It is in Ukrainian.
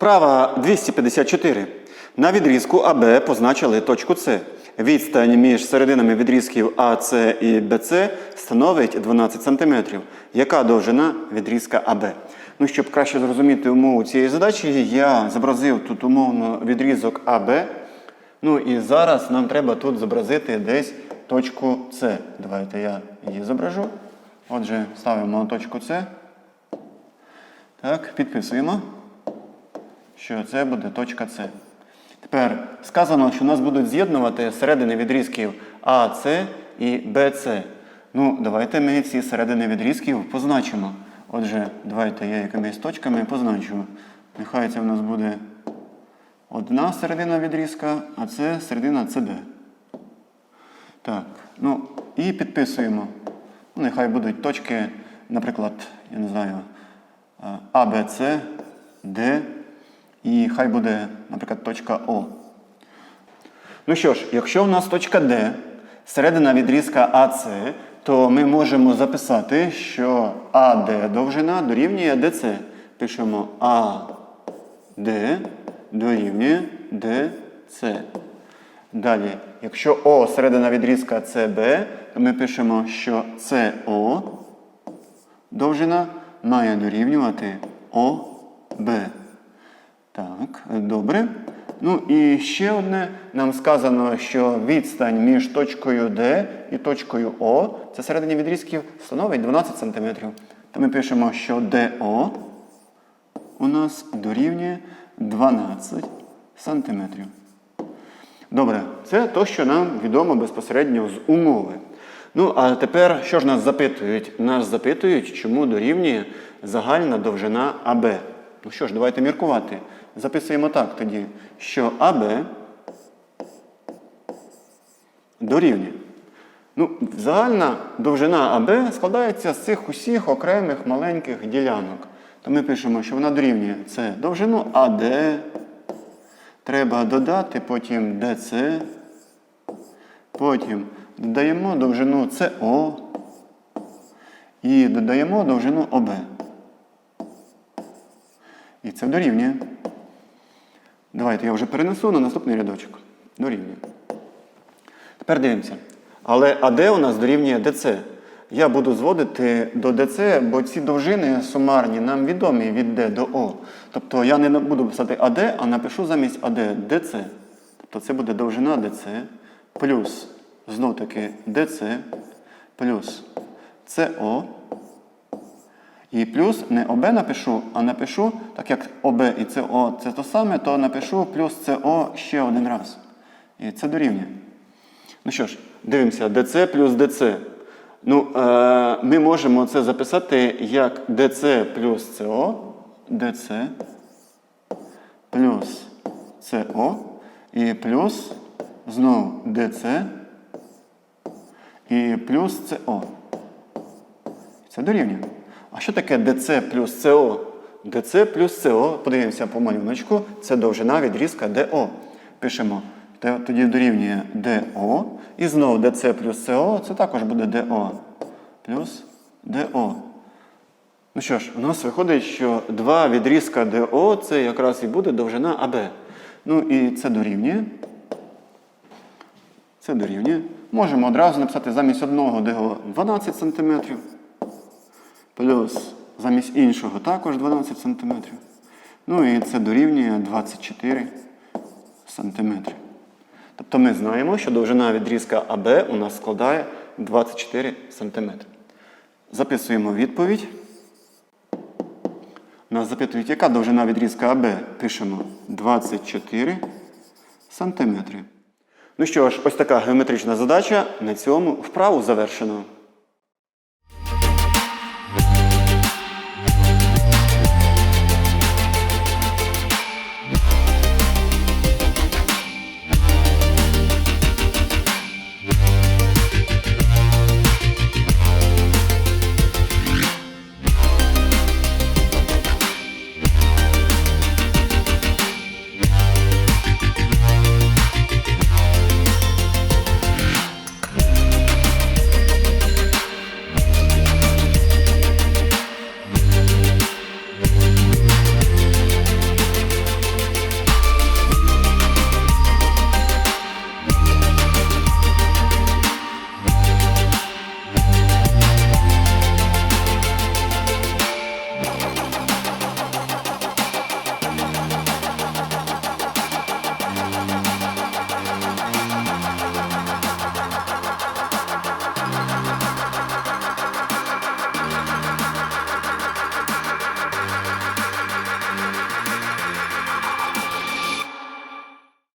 Вправа 254. На відрізку АБ позначили точку С. Відстань між серединами відрізків АС і БЦ становить 12 см. Яка довжина відрізка АБ? Ну, щоб краще зрозуміти умову цієї задачі, я зобразив тут умовно відрізок АБ. Ну і зараз нам треба тут зобразити десь точку С. Давайте я її зображу. Отже, ставимо точку С. Так, підписуємо що це буде точка С. Тепер сказано, що нас будуть з'єднувати середини відрізків АС і БЦ. Ну, давайте ми ці середини відрізків позначимо. Отже, давайте я якимись точками позначу. Нехай це в нас буде одна середина відрізка, а це середина СД. Так, ну і підписуємо. Ну, нехай будуть точки, наприклад, я не знаю, Б, Д. І хай буде, наприклад, точка О. Ну що ж, якщо в нас точка D, середина відрізка АС, то ми можемо записати, що АД довжина дорівнює ДЦ. Пишемо АД дорівнює ДЦ. Далі, якщо О середина відрізка СБ, то ми пишемо, що СО довжина має дорівнювати ОБ. Так, добре. Ну і ще одне. Нам сказано, що відстань між точкою D і точкою O, це середині відрізків, становить 12 см. То ми пишемо, що DO у нас дорівнює 12 см. Добре, це то, що нам відомо безпосередньо з умови. Ну, а тепер що ж нас запитують? Нас запитують, чому дорівнює загальна довжина АБ. Ну що ж, давайте міркувати. Записуємо так тоді, що АБ дорівнює. Ну, загальна довжина АБ складається з цих усіх окремих маленьких ділянок. То ми пишемо, що вона дорівнює це довжину АД. Треба додати потім ДЦ. Потім додаємо довжину СО. І додаємо довжину ОБ. І це дорівнює. Давайте я вже перенесу на наступний рядочок. Дорівнює. Тепер дивимося. Але АД у нас дорівнює ДЦ. Я буду зводити до ДЦ, бо ці довжини сумарні нам відомі від Д до О. Тобто я не буду писати АД, а напишу замість АД ДЦ. Тобто це буде довжина ДЦ плюс знов таки ДЦ плюс СО. І плюс не ОБ напишу, а напишу, так як ОБ і СО це то саме, то напишу плюс СО ще один раз. І це дорівнює. Ну що ж, дивимося, ДЦ плюс ДЦ. Ну, е, ми можемо це записати як ДЦ плюс СО, ДЦ плюс СО і плюс знову ДЦ і плюс СО. Це дорівнює. А що таке ДЦ плюс СО? ДЦ плюс СО, подивимося по малюночку, це довжина відрізка ДО. Пишемо, тоді дорівнює ДО. І знову ДЦ плюс СО, це також буде ДО. Плюс ДО. Ну що ж, у нас виходить, що два відрізка ДО це якраз і буде довжина АБ. Ну і це дорівнює. Це дорівнює. Можемо одразу написати замість одного ДО 12 см. Плюс замість іншого також 12 см. Ну і це дорівнює 24 см. Тобто ми знаємо, що довжина відрізка АБ у нас складає 24 см. Записуємо відповідь. Нас запитують, яка довжина відрізка АБ? Пишемо 24 см. Ну що ж, ось така геометрична задача. На цьому вправу завершено.